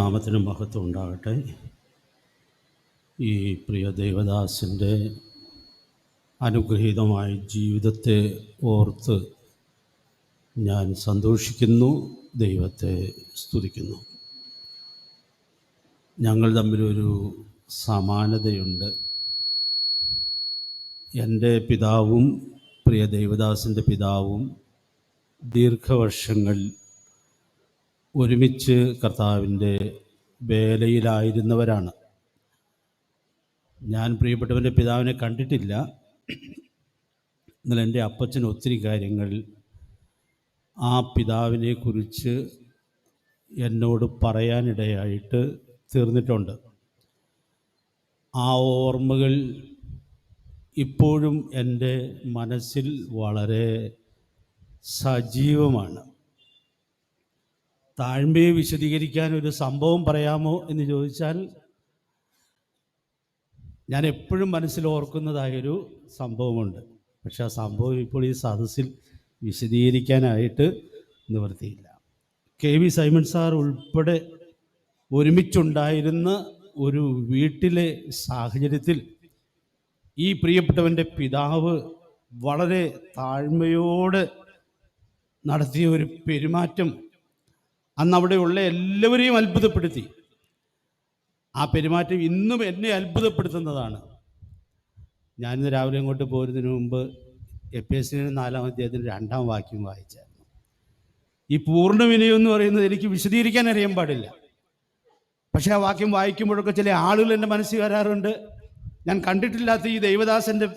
നാമത്തിന് മഹത്വം ഉണ്ടാകട്ടെ ഈ പ്രിയ ദേവദാസിന്റെ അനുഗ്രഹീതമായ ജീവിതത്തെ ഓർത്ത് ഞാൻ സന്തോഷിക്കുന്നു ദൈവത്തെ സ്തുതിക്കുന്നു. ഞങ്ങൾ തമ്മിലൊരു സമാനതയുണ്ട്. എന്റെ പിതാവും പ്രിയ ദേവദാസിന്റെ പിതാവും ദീർഘവർഷങ്ങൾ ഒരുമിച്ച് കർത്താവിന്റെ വേലയിലായിരുന്നവരാണ്. ഞാൻ പ്രിയപ്പെട്ടവന്റെ പിതാവിനെ കണ്ടിട്ടില്ല. എന്നാൽ എന്റെ അപ്പച്ചൻ ഒത്തിരി കാര്യങ്ങൾ ആ പിതാവിനെ കുറിച്ച് എന്നോട് പറയാനിടയായിട്ട് തീർന്നിട്ടുണ്ട്. ആ ഓർമ്മകൾ ഇപ്പോഴും എന്റെ മനസ്സിൽ വളരെ സജീവമാണ്. താഴ്മയെ വിശദീകരിക്കാൻ ഒരു സംഭവം പറയാമോ എന്ന് ചോദിച്ചാൽ ഞാൻ എപ്പോഴും മനസ്സിൽ ഓർക്കുന്നതായൊരു സംഭവമുണ്ട്. പക്ഷെ ആ സംഭവം ഇപ്പോൾ ഈ സദസ്സിൽ വിശദീകരിക്കാനായിട്ട് നിവൃത്തിയില്ല. കെ വി സൈമൺ സാർ ഉൾപ്പെടെ ഒരുമിച്ചുണ്ടായിരുന്ന ഒരു വീട്ടിലെ സാഹചര്യത്തിൽ ഈ പ്രിയപ്പെട്ടവന്റെ പിതാവ് വളരെ താഴ്മയോട് നടത്തിയ ഒരു പെരുമാറ്റം അന്ന് അവിടെയുള്ള എല്ലാവരെയും അത്ഭുതപ്പെടുത്തി. ആ പെരുമാറ്റം ഇന്നും എന്നെ അത്ഭുതപ്പെടുത്തുന്നതാണ്. ഞാനിന്ന് രാവിലെ ഇങ്ങോട്ട് പോരുന്നതിന് മുമ്പ് എ പി എസ് സിന് നാലാം അധ്യായത്തിന് രണ്ടാം വാക്യം വായിച്ചായിരുന്നു. ഈ പൂർണ വിനയം എന്ന് പറയുന്നത് എനിക്ക് വിശദീകരിക്കാൻ അറിയാൻ പാടില്ല. പക്ഷേ ആ വാക്യം വായിക്കുമ്പോഴൊക്കെ ചില ആളുകൾ എന്റെ മനസ്സിൽ വരാറുണ്ട്. ഞാൻ കണ്ടിട്ടില്ലാത്ത ഈ ദൈവദാസന്റെ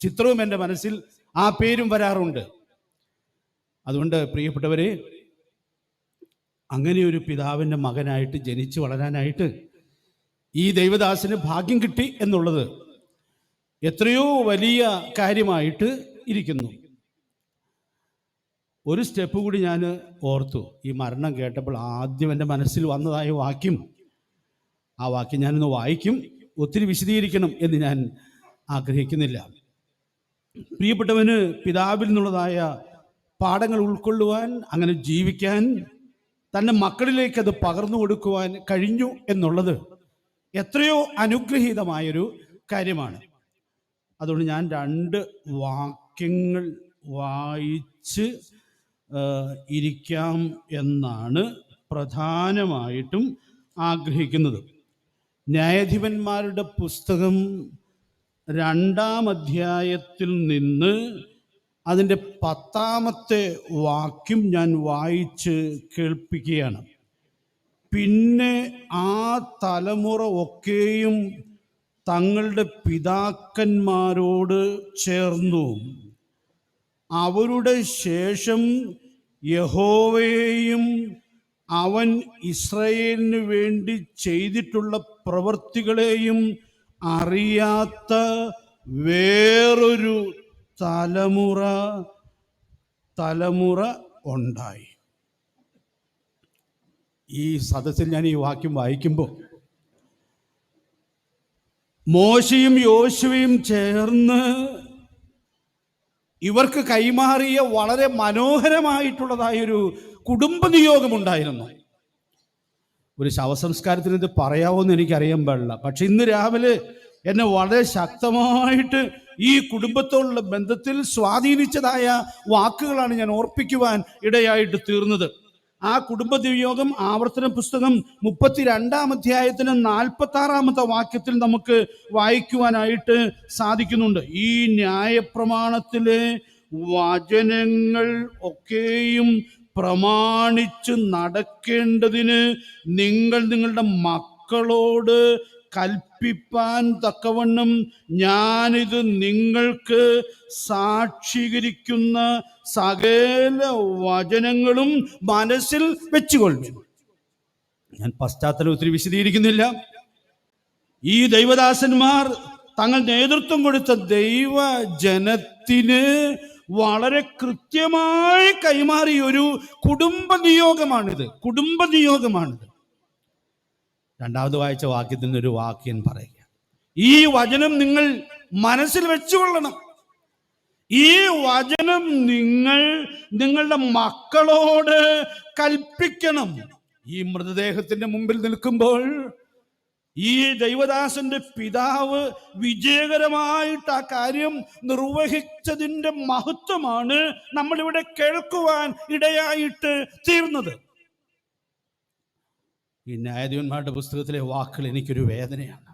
ചിത്രവും എന്റെ മനസ്സിൽ ആ പേരും വരാറുണ്ട്. അതുകൊണ്ട് പ്രിയപ്പെട്ടവരെ അങ്ങനെ ഒരു പിതാവിന്റെ മകനായിട്ട് ജനിച്ചു വളരാനായിട്ട് ഈ ദൈവദാസന് ഭാഗ്യം കിട്ടി എന്നുള്ളത് എത്രയോ വലിയ കാര്യമായിട്ട് ഇരിക്കുന്നു. ഒരു സ്റ്റെപ്പ് കൂടി ഞാൻ ഓർത്തു. ഈ മരണം കേട്ടപ്പോൾ ആദ്യം എന്റെ മനസ്സിൽ വന്നതായ വാക്യം. ആ വാക്യം ഞാനൊന്ന് വായിക്കും ഒത്തിരി വിശദീകരിക്കണം എന്ന് ഞാൻ ആഗ്രഹിക്കുന്നില്ല. പ്രിയപ്പെട്ടവന് പിതാവിൽ നിന്നുള്ളതായ പാഠങ്ങൾ ഉൾക്കൊള്ളുവാൻ അങ്ങനെ ജീവിക്കാൻ തന്റെ മക്കളിലേക്ക് അത് പകർന്നു കൊടുക്കുവാൻ കഴിഞ്ഞു എന്നുള്ളത് എത്രയോ അനുഗ്രഹീതമായൊരു കാര്യമാണ്. അതുകൊണ്ട് ഞാൻ രണ്ട് വാക്യങ്ങൾ വായിച്ച് ഇരിക്കാം എന്നാണ് പ്രധാനമായിട്ടും ആഗ്രഹിക്കുന്നത്. ന്യായാധിപന്മാരുടെ പുസ്തകം രണ്ടാം അധ്യായത്തിൽ നിന്ന് അതിന്റെ പത്താമത്തെ വാക്യം ഞാൻ വായിച്ച് കേൾപ്പിക്കുകയാണ്. പിന്നെ ആ തലമുറ ഒക്കെയും തങ്ങളുടെ പിതാക്കന്മാരോട് ചേർന്നു. അവരുടെ ശേഷം യഹോവയെയും അവൻ ഇസ്രയേലിന് വേണ്ടി ചെയ്തിട്ടുള്ള പ്രവൃത്തികളെയും അറിയാത്ത വേറൊരു തലമുറ തലമുറ ഉണ്ടായി. ഈ സദസ്സിൽ ഞാൻ ഈ വാക്യം വായിക്കുമ്പോൾ മോശയും യോശുവയും ചേർന്ന് ഇവർക്ക് കൈമാറിയ വളരെ മനോഹരമായിട്ടുള്ളതായൊരു കുടുംബ നിയോഗമുണ്ടായിരുന്നു. ഒരു ശവസംസ്കാരത്തിന് ഇത് പറയാവോ എന്ന് എനിക്കറിയാൻ പാടില്ല. പക്ഷെ ഇന്ന് രാവിലെ എന്നെ വളരെ ശക്തമായിട്ട് ഈ കുടുംബത്തോടുള്ള ബന്ധത്തിൽ സ്വാധീനിച്ചതായ വാക്കുകളാണ് ഞാൻ ഓർപ്പിക്കുവാൻ ഇടയായിട്ട് തീർന്നത്. ആ കുടുംബ ദുര്യോഗം ആവർത്തന പുസ്തകം മുപ്പത്തിരണ്ടാം അധ്യായത്തിന് നാൽപ്പത്തി ആറാമത്തെ വാക്യത്തിൽ നമുക്ക് വായിക്കുവാനായിട്ട് സാധിക്കുന്നുണ്ട്. ഈ ന്യായപ്രമാണത്തിലെ വചനങ്ങൾ ഒക്കെയും പ്രമാണിച്ച് നടക്കേണ്ടതിന് നിങ്ങൾ നിങ്ങളുടെ മക്കളോട് കൽപ്പിപ്പാൻ തക്കവണ്ണം ഞാനിത് നിങ്ങൾക്ക് സാക്ഷീകരിക്കുന്ന സകല വചനങ്ങളും മനസ്സിൽ വെച്ചുകൊള്ളും ഞാൻ പശ്ചാത്തലം ഒത്തിരി വിശദീകരിക്കുന്നില്ല. ഈ ദൈവദാസന്മാർ തങ്ങൾ നേതൃത്വം കൊടുത്ത ദൈവ ജനത്തിന് വളരെ കൃത്യമായി കൈമാറിയ ഒരു കുടുംബ നിയോഗമാണിത്. കുടുംബ നിയോഗമാണിത്. രണ്ടാമത് വായിച്ച വാക്യത്തിൽ നിന്ന് ഒരു വാക്യം പറയുക. ഈ വചനം നിങ്ങൾ മനസ്സിൽ വെച്ചുകൊള്ളണം. ഈ വചനം നിങ്ങൾ നിങ്ങളുടെ മക്കളോട് കൽപ്പിക്കണം. ഈ മൃതദേഹത്തിന്റെ മുമ്പിൽ നിൽക്കുമ്പോൾ ഈ ദൈവദാസന്റെ പിതാവ് വിജയകരമായിട്ട് ആ കാര്യം നിർവഹിച്ചതിന്റെ മഹത്വമാണ് നമ്മളിവിടെ കേൾക്കുവാൻ ഇടയായിട്ട് തീർന്നത്. ഈ ന്യായാധിപന്മാരുടെ പുസ്തകത്തിലെ വാക്കുകൾ എനിക്കൊരു വേദനയാണ്.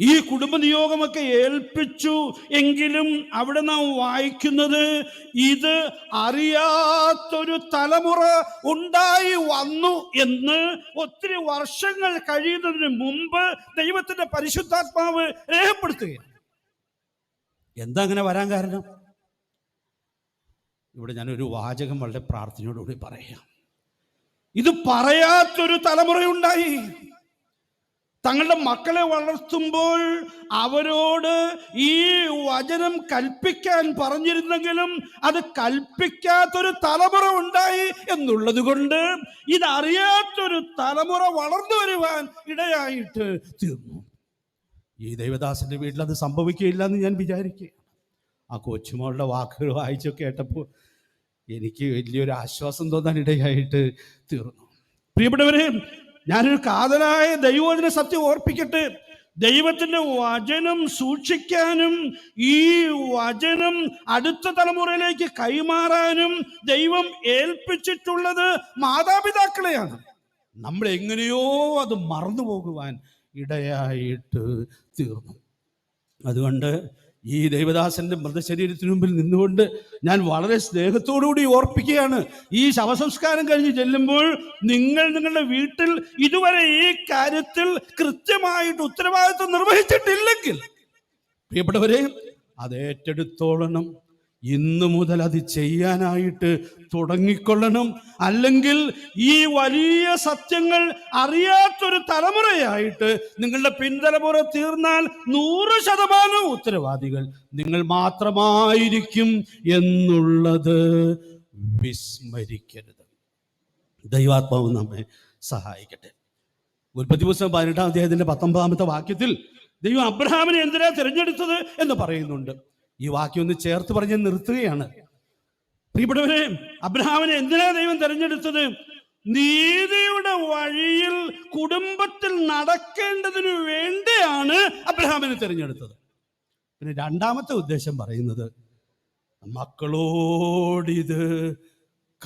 ഈ കുടുംബനിയോഗമൊക്കെ ഏൽപ്പിച്ചു എങ്കിലും അവിടെ നാം വായിക്കുന്നത് ഇത് അറിയാത്തൊരു തലമുറ ഉണ്ടായി വന്നു എന്ന് ഒത്തിരി വർഷങ്ങൾ കഴിയുന്നതിന് മുമ്പ് ദൈവത്തിന്റെ പരിശുദ്ധാത്മാവ് രേഖപ്പെടുത്തുകയാണ്. എന്താ അങ്ങനെ വരാൻ കാരണം? ഇവിടെ ഞാനൊരു വാചകം വളരെ പ്രാർത്ഥനയോടുകൂടി പറയാം. ഇത് പറയാത്തൊരു തലമുറയുണ്ടായി. തങ്ങളുടെ മക്കളെ വളർത്തുമ്പോൾ അവരോട് ഈ വചനം കൽപ്പിക്കാൻ പറഞ്ഞിരുന്നെങ്കിലും അത് കൽപ്പിക്കാത്തൊരു തലമുറ ഉണ്ടായി എന്നുള്ളത് കൊണ്ട് ഇതറിയാത്തൊരു തലമുറ വളർന്നു വരുവാൻ ഇടയായിട്ട് തീർന്നു. ഈ ദേവദാസന്റെ വീട്ടിൽ അത് സംഭവിക്കുകയില്ല എന്ന് ഞാൻ വിചാരിക്കുക ആ കൊച്ചുമോളുടെ വാക്കുകൾ വായിച്ചൊക്കെ കേട്ടപ്പോൾ എനിക്ക് വലിയൊരു ആശ്വാസം തോന്നാൻ ഇടയായിട്ട് തീർന്നു. പ്രിയപ്പെട്ടവരെ ഞാനൊരു കാതലായ ദൈവത്തിന്റെ സത്യം ഓർപ്പിക്കട്ടെ. ദൈവത്തിന്റെ വചനം സൂക്ഷിക്കാനും ഈ വചനം അടുത്ത തലമുറയിലേക്ക് കൈമാറാനും ദൈവം ഏൽപ്പിച്ചിട്ടുള്ളത് മാതാപിതാക്കളെയാണ്. നമ്മൾ എങ്ങനെയോ അത് മറന്നു പോകുവാൻ ഇടയായിട്ട് തീർന്നു. അതുകൊണ്ട് ഈ ദൈവദാസന്റെ മൃതശരീരത്തിന് മുമ്പിൽ നിന്നുകൊണ്ട് ഞാൻ വളരെ സ്നേഹത്തോടുകൂടി ഓർപ്പിക്കുകയാണ്. ഈ ശവസംസ്കാരം കഴിഞ്ഞ് ചെല്ലുമ്പോൾ നിങ്ങൾ നിങ്ങളുടെ വീട്ടിൽ ഇതുവരെ ഈ കാര്യത്തിൽ കൃത്യമായിട്ട് ഉത്തരവാദിത്വം നിർവഹിച്ചിട്ടില്ലെങ്കിൽ പ്രിയപ്പെട്ടവരെ അത് ഏറ്റെടുത്തോളണം. ഇന്നു മുതൽ അത് ചെയ്യാനായിട്ട് തുടങ്ങിക്കൊള്ളണം. അല്ലെങ്കിൽ ഈ വലിയ സത്യങ്ങൾ അറിയാത്തൊരു തലമുറയായിട്ട് നിങ്ങളുടെ പിൻതലമുറ തീർന്നാൽ നൂറ് ശതമാനം ഉത്തരവാദികൾ നിങ്ങൾ മാത്രമായിരിക്കും എന്നുള്ളത് വിസ്മരിക്കരുത്. ദൈവാത്മാവ് നമ്മെ സഹായിക്കട്ടെ. ഉൽപ്പത്തി പുസ്തകം പതിനെട്ടാം അദ്ദേഹത്തിന്റെ പത്തൊമ്പതാമത്തെ വാക്യത്തിൽ ദൈവം അബ്രഹാമിനെ എന്തിനാ തിരഞ്ഞെടുത്തത് എന്ന് പറയുന്നുണ്ട്. ഈ വാക്യം ഒന്ന് ചേർത്ത് പറഞ്ഞ് നിർത്തുകയാണ്. പ്രിയപ്പെട്ടവരെ അബ്രഹാമിനെ എന്തിനാ ദൈവം തിരഞ്ഞെടുത്തത്? നീതിയുടെ വഴിയിൽ കുടുംബത്തിൽ നടക്കേണ്ടതിനു വേണ്ടിയാണ് അബ്രഹാമിനെ തിരഞ്ഞെടുത്തത്. പിന്നെ രണ്ടാമത്തെ ഉദ്ദേശം പറയുന്നത് മക്കളോടിത്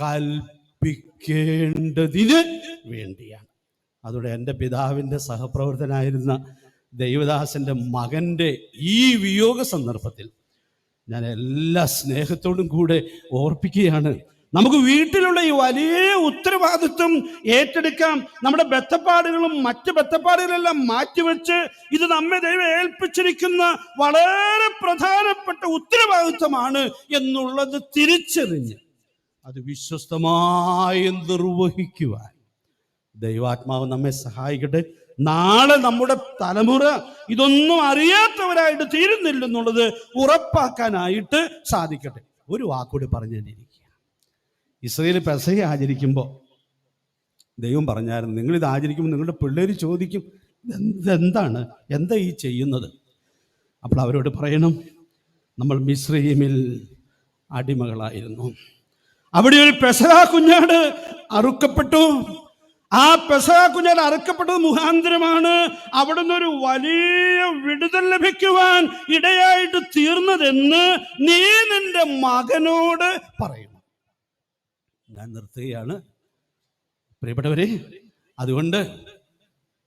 കൽപ്പിക്കേണ്ടതിന് വേണ്ടിയാണ്. അതോടെ എന്റെ പിതാവിന്റെ സഹപ്രവർത്തനായിരുന്ന ദൈവദാസന്റെ മകന്റെ ഈ വിയോഗ സന്ദർഭത്തിൽ ഞാൻ എല്ലാ സ്നേഹത്തോടും കൂടെ ഓർപ്പിക്കുകയാണ്. നമുക്ക് വീട്ടിലുള്ള ഈ വലിയ ഉത്തരവാദിത്വം ഏറ്റെടുക്കാം. നമ്മുടെ ബത്തപ്പാടുകളും മറ്റ് ബത്തപ്പാടുകളെല്ലാം മാറ്റിവെച്ച് ഇത് നമ്മെ ദൈവം ഏൽപ്പിച്ചിരിക്കുന്ന വളരെ പ്രധാനപ്പെട്ട ഉത്തരവാദിത്വമാണ് എന്നുള്ളത് തിരിച്ചറിഞ്ഞ് അത് വിശ്വസ്തമായി നിർവഹിക്കുവാൻ ദൈവാത്മാവ് നമ്മെ സഹായിക്കട്ടെ. നാളെ നമ്മുടെ തലമുറ ഇതൊന്നും അറിയാത്തവരായിട്ട് തീരുന്നില്ലെന്നുള്ളത് ഉറപ്പാക്കാനായിട്ട് സാധിക്കട്ടെ. ഒരു വാക്കൂടി പറഞ്ഞു തന്നിരിക്കുക ഇസ്രയേൽ പെസഹ ആചരിക്കുമ്പോൾ ദൈവം പറഞ്ഞായിരുന്നു നിങ്ങളിത് ആചരിക്കുമ്പോൾ നിങ്ങളുടെ പിള്ളേർ ചോദിക്കും എന്താണ് എന്താ ഈ ചെയ്യുന്നത്? അപ്പോൾ അവരോട് പറയണം നമ്മൾ മിശ്രീമിൽ അടിമകളായിരുന്നു. അവിടെ ഒരു പെസഹ കുഞ്ഞാട് അറുക്കപ്പെട്ടു. ആ പെസഹ കുഞ്ഞാൽ അറുക്കപ്പെട്ടത് മുഖാന്തരമാണ്. അവിടുന്ന് ഒരു വലിയ വിടുതൽ ലഭിക്കുവാൻ ഇടയായിട്ട് തീർന്നതെന്ന് നീ നിന്റെ മകനോട് പറയണം. ഞാൻ നിർത്തുകയാണ്. പ്രിയപ്പെട്ടവരെ അതുകൊണ്ട്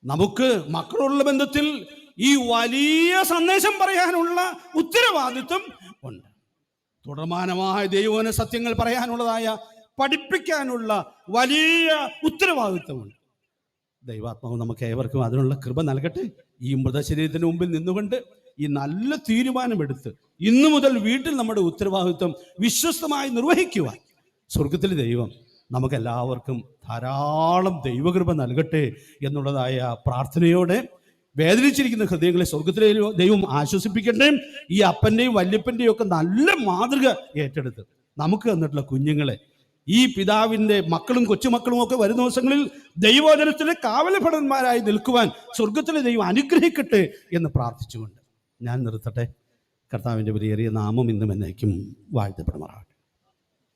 നമുക്ക് മക്കളോടുള്ള ബന്ധത്തിൽ ഈ വലിയ സന്ദേശം പറയാനുള്ള ഉത്തരവാദിത്വം ഉണ്ട്. തുടർമാനമായ ദൈവന സത്യങ്ങൾ പറയാനുള്ളതായ പഠിപ്പിക്കാനുള്ള വലിയ ഉത്തരവാദിത്വമുണ്ട്. ദൈവാത്മാവ് നമുക്ക് ഏവർക്കും അതിനുള്ള കൃപ നൽകട്ടെ. ഈ മൃതശരീരത്തിന് മുമ്പിൽ നിന്നുകൊണ്ട് ഈ നല്ല തീരുമാനമെടുത്ത് ഇന്നു മുതൽ വീട്ടിൽ നമ്മുടെ ഉത്തരവാദിത്വം വിശ്വസ്തമായി നിർവഹിക്കുവാൻ സ്വർഗത്തിലെ ദൈവം നമുക്ക് എല്ലാവർക്കും ധാരാളം ദൈവകൃപ നൽകട്ടെ എന്നുള്ളതായ പ്രാർത്ഥനയോടെ വേദനിച്ചിരിക്കുന്ന ഹൃദയങ്ങളെ സ്വർഗത്തിലെ ദൈവം ആശ്വസിപ്പിക്കട്ടെ. ഈ അപ്പന്റെയും വല്യപ്പന്റെയും ഒക്കെ നല്ല മാതൃക ഏറ്റെടുത്ത് നമുക്ക് തന്നിട്ടുള്ള കുഞ്ഞുങ്ങളെ ഈ പിതാവിന്റെ മക്കളും കൊച്ചുമക്കളും ഒക്കെ വരുന്ന ദിവസങ്ങളിൽ ദൈവവചനത്തിലെ കാവലഭടന്മാരായി നിൽക്കുവാൻ സ്വർഗത്തിലെ ദൈവം അനുഗ്രഹിക്കട്ടെ എന്ന് പ്രാർത്ഥിച്ചുകൊണ്ട് ഞാൻ നിർത്തട്ടെ. കർത്താവിന്റെ വലിയേറിയ നാമം ഇന്നും എന്നേക്കും വാഴ്ത്തപ്പെടുമാറാകട്ടെ.